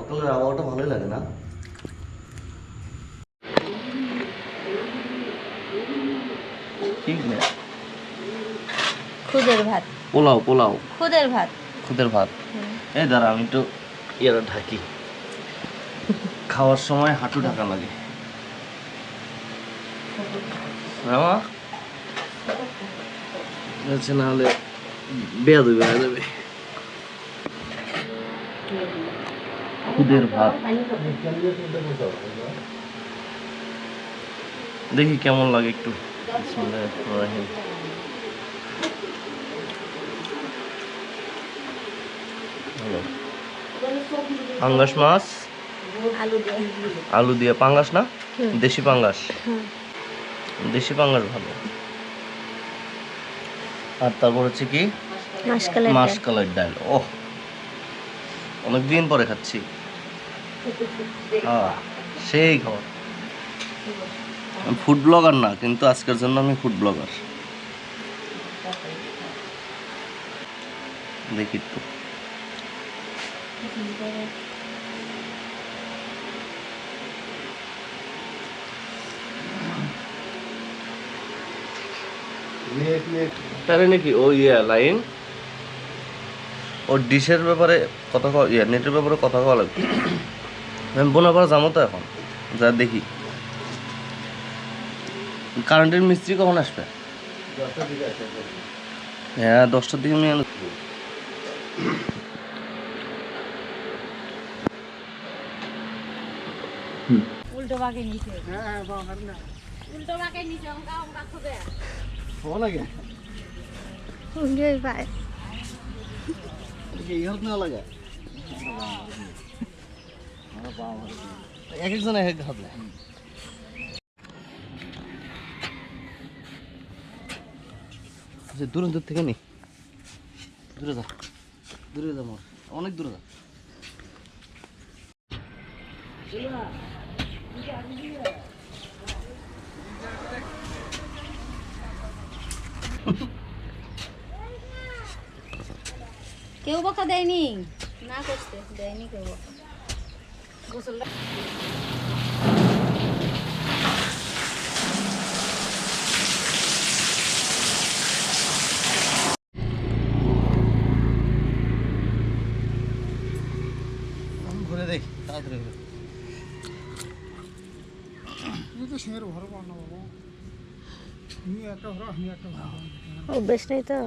শরৎকালের আবহাওয়াটা ভালোই লাগে না? ঠিক খুদের ভাত। পোলাও পোলাও। খুদের ভাত। খুদের ভাত। এই দাঁড়া আমি একটু ইয়েটা ঢাকি। খাওয়ার সময় হাঁটু ঢাকা লাগে। আচ্ছা নাহলে বেয়া দেবে বেয়া দেবে খুদের ভাত। দেখি কেমন লাগে একটু। বিসমিল্লাহির পাঙ্গাস মাছ? আলু দিয়ে পাঙ্গাস না? দেশি পাঙ্গাস? দেশি পাঙ্গাস ভালো। আর তারপর হচ্ছে কি? মাসকালের ডাল। মাসকালের ডাল। ওহ। অনেক দিন পরে খাচ্ছি। সেই আমি ফুড ব্লগার না, কিন্তু আজকের জন্য আমি ফুড ব্লগার দেখি নাকি ও ইয়া লাইন? ও ডিশের ব্যাপারে কথা ইয়া নেটের ব্যাপারে কথা কওয়া লাগবে। আমি বোনাপাড়া যাব তো এখন যা দেখি। কারেন্টের মিস্ত্রি কখন আসবে? হ্যাঁ দশটার দিকে আমি উল্টো বাঁকে নিচে। উল্টো বাঁকে নিচে অঙ্কা অঙ্কা খুদে। উল্টোই পায়। এক একজন এক এক দূরে দূর থেকে নি। দূরে যা। দূরে যা অনেক দূরে যা। কেউ বকা দেয়নি। না করতে দেয়নি কেউ বকা। গোসলটা ঘুরে দেখ তাড়াতাড়ি ঘুরে অভ্যেস নেই তো